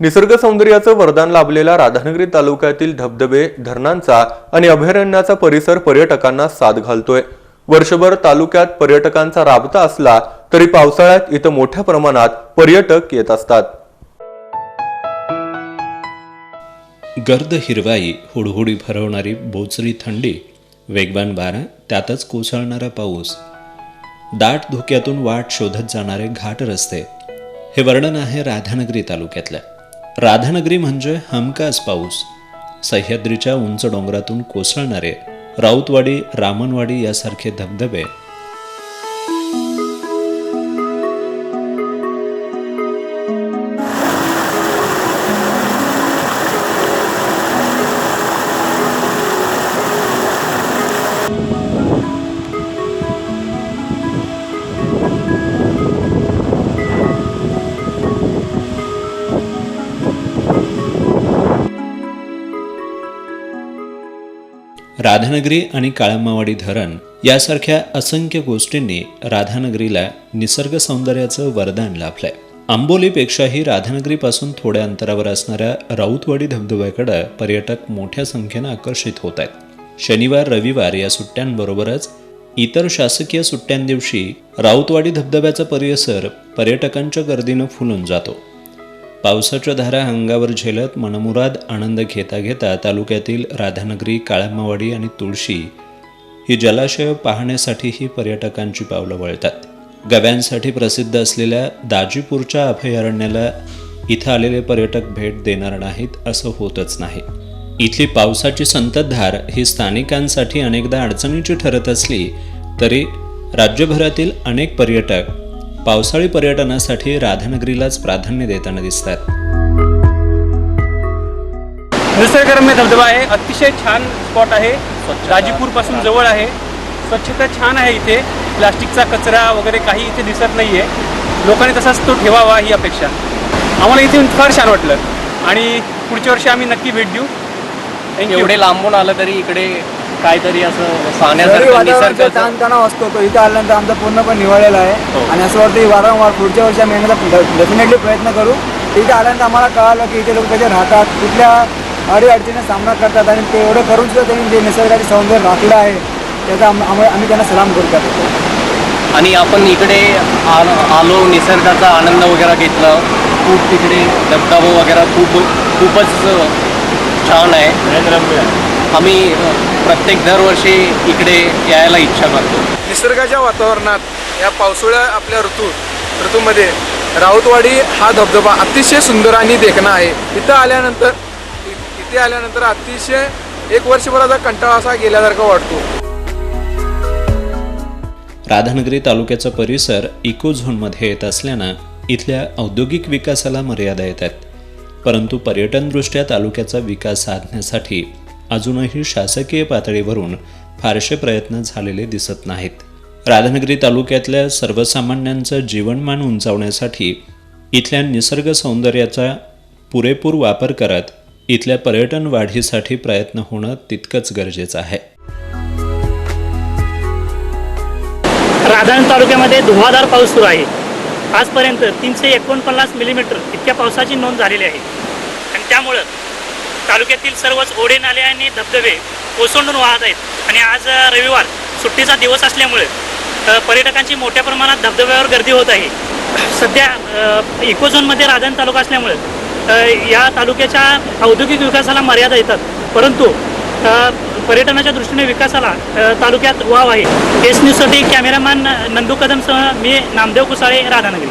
निसर्ग सौंदर्याचं वरदान लाभलेला राधानगरी तालुक्यातील धबधबे धरणांचा आणि अभयारण्याचा परिसर पर्यटकांना साथ घालतोय. वर्षभर तालुक्यात पर्यटकांचा राबता असला तरी पावसाळ्यात इथं मोठ्या प्रमाणात पर्यटक येत असतात. गर्द हिरवाई हुडहुडी भरवणारी बोचरी थंडी वेगवान वारा त्यातच कोसळणारा पाऊस. दाट धुक्यातून वाट शोधत जाणारे घाट रस्ते. हे वर्णन आहे राधानगरी तालुक्यातलं. राधानगरी म्हणजे हमखास पाऊस. सह्याद्रीच्या उंच डोंगरातून कोसळणारे राऊतवाडी रामनवाडी यासारखे धबधबे राधानगरी आणि काळंबावाडी धरण यासारख्या असंख्य गोष्टींनी राधानगरीला निसर्ग सौंदर्याचं वरदान लाभलंय. आंबोलीपेक्षाही राधानगरीपासून थोड्या अंतरावर असणाऱ्या राऊतवाडी धबधब्याकडे पर्यटक मोठ्या संख्येनं आकर्षित होत आहेत शनिवार रविवार या सुट्ट्यांबरोबरच इतर शासकीय सुट्ट्यांदिवशी राऊतवाडी धबधब्याचा परिसर पर्यटकांच्या गर्दीनं फुलून जातो. पावसाच्या धारा अंगावर झेलत मनमुराद आनंद घेता घेता तालुक्यातील राधानगरी काळामावाडी आणि तुळशी ही जलाशय पाहण्यासाठीही पर्यटकांची पावलं वळतात. गव्यांसाठी प्रसिद्ध असलेल्या दाजीपूरच्या अभयारण्याला इथं आलेले पर्यटक भेट देणार नाहीत असं होतच नाही. इथली पावसाची संततधार ही स्थानिकांसाठी अनेकदा अडचणीची ठरत असली तरी राज्यभरातील अनेक पर्यटक पावसाळी पर्यटनासाठी राधानगरीलाच प्राधान्य देताना दिसतात. निसर्गरम्य धबधबा आहे. अतिशय छान स्पॉट आहे. राजीपूरपासून जवळ आहे. स्वच्छता छान आहे इथे. प्लास्टिकचा कचरा वगैरे काही इथे दिसत नाही आहे लोकांनी तसाच तो ठेवावा ही अपेक्षा. आम्हाला इथे येऊन फार छान वाटलं. आणि पुढच्या वर्षी आम्ही नक्की भेट देऊ. एवढे लांबून आलं तरी इकडे काहीतरी असं ताणतणाव असतो तो इथं आल्यानंतर आमचा पूर्णपणे निवडलेला हो. आहे. आणि असं वाटतं की वारंवार पुढच्या वर्षी आम्ही येण्याचा डेफिनेटली प्रयत्न करू. इथे आल्यानंतर आम्हाला कळालं की इथे लोक कसे राहतात कुठल्या अडीअडचणीचा सामना करतात आणि ते एवढं करून सुद्धा त्यांनी जे निसर्गाचे सौंदर्य राखलं आहे त्याचा आम- आम्ही आम्ही त्यांना सलाम करतात आणि आपण इकडे आलो आलो निसर्गाचा आनंद वगैरे घेतला. खूप तिकडे धबधबा वगैरे खूप खूपच छान आहे. आम्ही प्रत्येक दरवर्षी इकडे यायला इच्छा करतो. निसर्गाच्या वातावरणात या पावसाळ्या आपल्या ऋतू ऋतूमध्ये राऊतवाडी हा धबधबा अतिशय सुंदर आणि देखणा आहे. इथं आल्यानंतर इथे आल्यानंतर अतिशय एक वर्षभराचा कंटाळा असा गेल्यासारखा वाटतो. राधानगरी तालुक्याचा परिसर इको झोनमध्ये येत असल्यानं इथल्या औद्योगिक विकासाला मर्यादा येतात. परंतु पर्यटनदृष्ट्या तालुक्याचा विकास साधण्यासाठी अजूनही शासकीय पातळीवरून फारसे प्रयत्न झालेले दिसत नाहीत. राधानगरी तालुक्यातल्या सर्वसामान्यांचं जीवनमान उंचावण्यासाठी इथल्या निसर्ग सौंदर्याचा पुरेपूर वापर करत इथल्या पर्यटन वाढीसाठी प्रयत्न होणं तितकंच गरजेचं आहे. राधानगरी तालुक्यामध्ये धुवाधार पाऊस सुरू आहे. आजपर्यंत तीनशे एकोणपन्नास मिलीमीटर इतक्या पावसाची नोंद झालेली आहे. आणि त्यामुळं तालुक्यातील सर्वच ओढे नाले आणि धबधबे ओसंडून वाहत आहेत. आणि आज रविवार सुट्टीचा दिवस असल्यामुळे पर्यटकांची मोठ्या प्रमाणात धबधब्यावर गर्दी होत आहे. सध्या इकोझोनमध्ये राधन तालुका असल्यामुळे या तालुक्याच्या औद्योगिक विकासाला मर्यादा येतात. परंतु पर्यटनाच्या दृष्टीने विकासाला तालुक्यात वाव आहे. एस न्यूजसाठी कॅमेरामॅन नंदू कदमसह मी नामदेव कुसाळे राधानगरी.